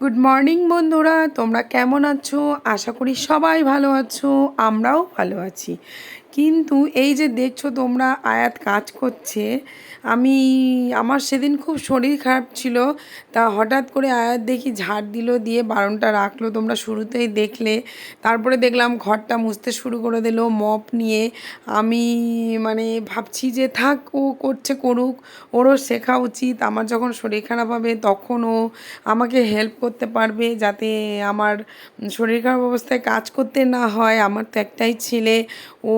Good morning বন্ধুরা। তোমরা কেমন আছো? আশা করি সবাই ভালো আছো আমরাও ভালো আছি। কিন্তু এই যে দেখছ তোমরা আয়াত কাজ করছে, আমি, আমার সেদিন খুব শরীর খারাপ ছিল, তা হঠাৎ করে আয়াত দেখি ঝাড় দিল, দিয়ে বারণটা রাখল, তোমরা শুরুতেই দেখলে। তারপরে দেখলাম ঘরটা মুছতে শুরু করে দিল, মপ নিয়ে। আমি মানে ভাবছি যে থাক, ও করছে করুক, ওরও শেখা উচিত। আমার যখন শরীর খারাপ হবে, তখন ও আমাকে হেল্প করতে পারবে, যাতে আমার শরীর খারাপ অবস্থায় কাজ করতে না হয়। আমার তো একটাই ছেলে, ও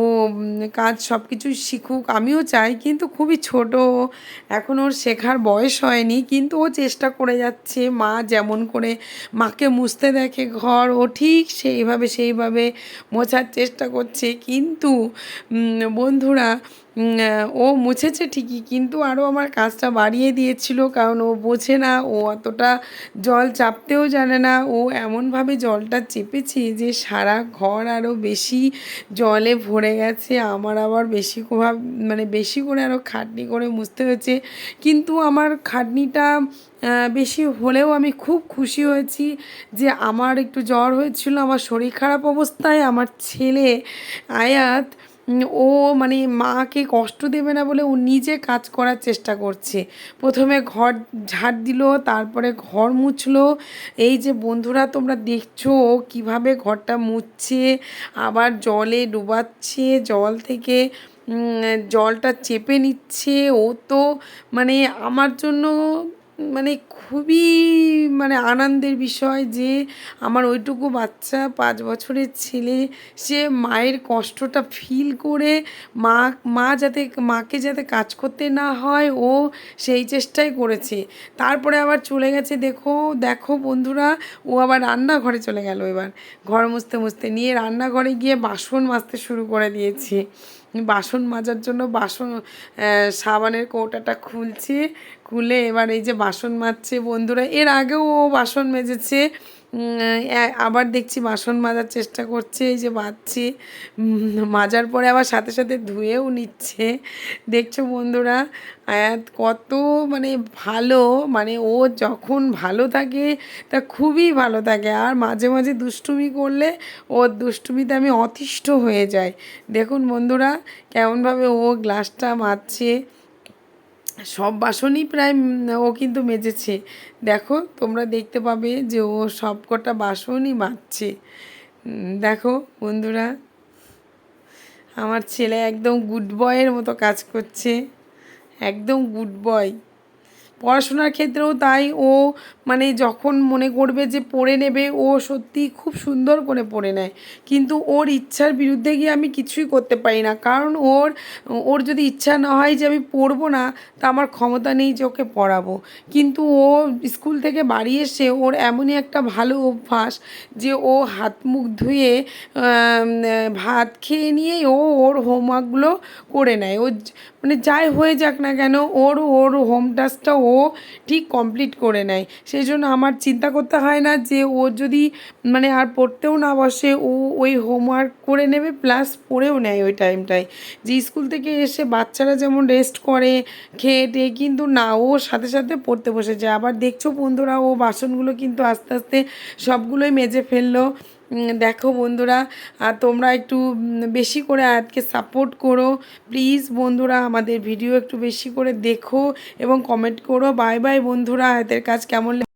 কাজ সব কিছু শিখুক, আমিও চাই, কিন্তু খুবই ছোট। এখন ওর শেখার বয়স হয়নি, কিন্তু ও চেষ্টা করে যাচ্ছে, মা যেমন করে মাকে মুছতে দেখে ঘর, ও ঠিক সেইভাবে সেইভাবে মোছার চেষ্টা করছে। কিন্তু বন্ধুরা ও মুছেছে ঠিকই, কিন্তু আরও আমার কাজটা বাড়িয়ে দিয়েছিল, কারণ ও বোঝে না, ও অতটা জল চাপতেও জানে না। ও এমনভাবে জলটা চেপেছে যে সারা ঘর আরও বেশি জলে ভরে গেছে, আমার আবার বেশি কোভাব মানে বেশি করে আরও খাটনি করে মুছতে হয়েছে। কিন্তু আমার খাটনিটা বেশি হলেও আমি খুব খুশি হয়েছি যে আমার একটু জ্বর হয়েছিল, আমার শরীর খারাপ অবস্থায়, আমার ছেলে আয়াত ও মানে মাকে কষ্ট দেবে না বলে ও নিজে কাজ করার চেষ্টা করছে। প্রথমে ঘর ঝাড় দিল, তারপরে ঘর মুছলো। এই যে বন্ধুরা, তোমরা দেখছ ও কীভাবে ঘরটা মুছছে, আবার জলে ডুবাচ্ছে, জল থেকে জলটা চেপে নিচ্ছে। ও তো মানে আমার জন্য মানে খুবই মানে আনন্দের বিষয় যে আমার ওইটুকু বাচ্চা পাঁচ বছরের ছেলে, সে মায়ের কষ্টটা ফিল করে মা মা যাতে, মাকে যাতে কাজ করতে না হয়, ও সেই চেষ্টাই করেছে। তারপরে আবার চলে গেছে, দেখো দেখো বন্ধুরা, ও আবার রান্নাঘরে চলে গেল এবার। ঘর মুছতে মুছতে নিয়ে রান্নাঘরে গিয়ে বাসন মাজতে শুরু করে দিয়েছে। বাসন মাজার জন্য বাসন সাবানের কৌটাটা খুলছে, খুলে এবার এই যে বাসন মাজছে বন্ধুরা, এর আগেও ও বাসন মেজেছে। আবার দেখছি বাসন মাজার চেষ্টা করছে, এই যে মাজছে মাজার পরে আবার সাথে সাথে ধুয়েও নিচ্ছে। দেখছ বন্ধুরা কত মানে ভালো মানে ও যখন ভালো থাকে, তা খুবই ভালো থাকে। আর মাঝে মাঝে দুষ্টুমি করলে ওর দুষ্টুমিতে আমি অতিষ্ঠ হয়ে যাই। দেখুন বন্ধুরা, কেমনভাবে ও গ্লাসটা মাজছে। সব বাসনই প্রায় ও কিন্তু মেজেছে। দেখো, তোমরা দেখতে পাবে যে ও সব কটা বাসনই মাজছে। দেখো, বন্ধুরা, আমার ছেলে একদম গুড বয়ের মতো কাজ করছে। একদম গুড বয় পড়াশোনার ক্ষেত্রেও তাই ও মানে যখন মনে করবে যে পড়ে নেবে, ও সত্যি খুব সুন্দর করে পড়ে নেয়। কিন্তু ওর ইচ্ছার বিরুদ্ধে গিয়ে আমি কিছুই করতে পারি না। কারণ ওর ওর যদি ইচ্ছা না হয় যে আমি পড়ব না, তা আমার ক্ষমতা নেই যে ওকে পড়াবো। কিন্তু ও স্কুল থেকে বাড়ি এসে ওর এমনই একটা ভালো অভ্যাস যে ও হাত মুখ ধুয়ে ভাত খেয়ে নিয়েই ও ওর হোমওয়ার্কগুলো করে নেয়। ও মানে যাই হয়ে যাক না কেন, ওর ওর হোম টাস্কটা ও ঠিক কমপ্লিট করে নেয়। সেই জন্য আমার চিন্তা করতে হয় না যে ও যদি মানে আর পড়তেও না বসে, ও ওই হোমওয়ার্ক করে নেবে প্লাস পড়েও নেয় ওই টাইমটায় যে স্কুল থেকে এসে বাচ্চারা যেমন রেস্ট করে, খেয়ে টেয়ে কিন্তু না, ও সাথে সাথে পড়তে বসে যায় আবার দেখছ বন্ধুরা, ও বাসনগুলো কিন্তু আস্তে আস্তে সবগুলোই মেজে ফেলল। দেখো বন্ধুরা আর তোমরা একটু বেশি করে আয়াতকে সাপোর্ট করো। প্লিজ বন্ধুরা, আমাদের ভিডিও একটু বেশি করে দেখো এবং কমেন্ট করো। বাই বাই বন্ধুরা, আয়াতের কাজ কেমন